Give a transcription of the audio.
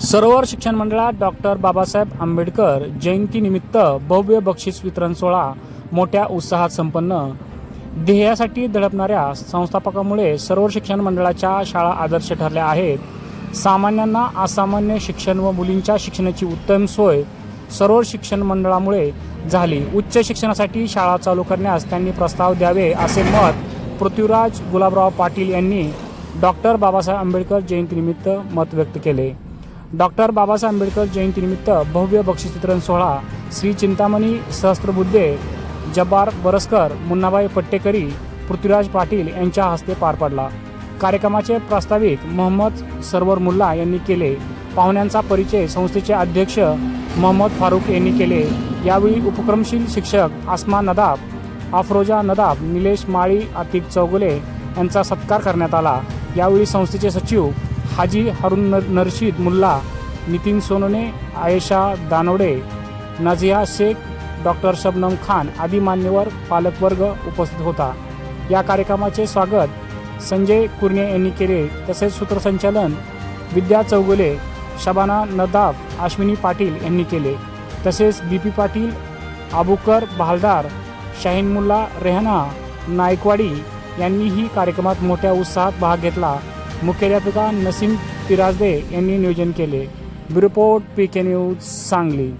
सरोवर शिक्षण मंडळात डॉक्टर बाबासाहेब आंबेडकर जयंतीनिमित्त भव्य बक्षीस वितरण सोहळा मोठ्या उत्साहात संपन्न. ध्येयासाठी दडपणाऱ्या संस्थापकामुळे सरोवर शिक्षण मंडळाच्या शाळा आदर्श ठरल्या आहेत. सामान्यांना असामान्य शिक्षण व मुलींच्या शिक्षणाची उत्तम सोय सरोवर शिक्षण मंडळामुळे झाली. उच्च शिक्षणासाठी शाळा चालू करण्यास त्यांनी प्रस्ताव द्यावे असे मत पृथ्वीराज गुलाबराव पाटील यांनी डॉक्टर बाबासाहेब आंबेडकर जयंतीनिमित्त मत व्यक्त केले. डॉक्टर बाबासाहेब आंबेडकर जयंतीनिमित्त भव्य बक्षीचित्रण सोहळा श्री चिंतामणी सहस्त्रबुद्धे जब्बार बरसकर मुन्नाबाई पट्टेकरी पृथ्वीराज पाटील यांच्या हस्ते पार पडला. कार्यक्रमाचे प्रास्ताविक मोहम्मद सरवर मुल्ला यांनी केले. पाहुण्यांचा परिचय संस्थेचे अध्यक्ष मोहम्मद फारूक यांनी केले. यावेळी उपक्रमशील शिक्षक आसमा नदाब अफरोजा नदाब निलेश माळी आतिक चौगुले यांचा सत्कार करण्यात आला. यावेळी संस्थेचे सचिव हाजी हरुन नर नरशीद मुल्ला नितीन सोनोने आयशा दानोडे नझिया शेख डॉक्टर शबनम खान आदी मान्यवर पालकवर्ग उपस्थित होता. या कार्यक्रमाचे स्वागत संजय कुर्णे यांनी केले. तसेच सूत्रसंचालन विद्या चौगुले शबाना नदाब अश्विनी पाटील यांनी केले. तसेच बी पी पाटील आबुकर बहालदार शाहीन मुल्ला रेहना नायकवाडी यांनीही कार्यक्रमात मोठ्या उत्साहात भाग घेतला. मुख्याध्यापिका नसीम पिराजदे यांनी नियोजन केले. Bureau report P K news Sangli.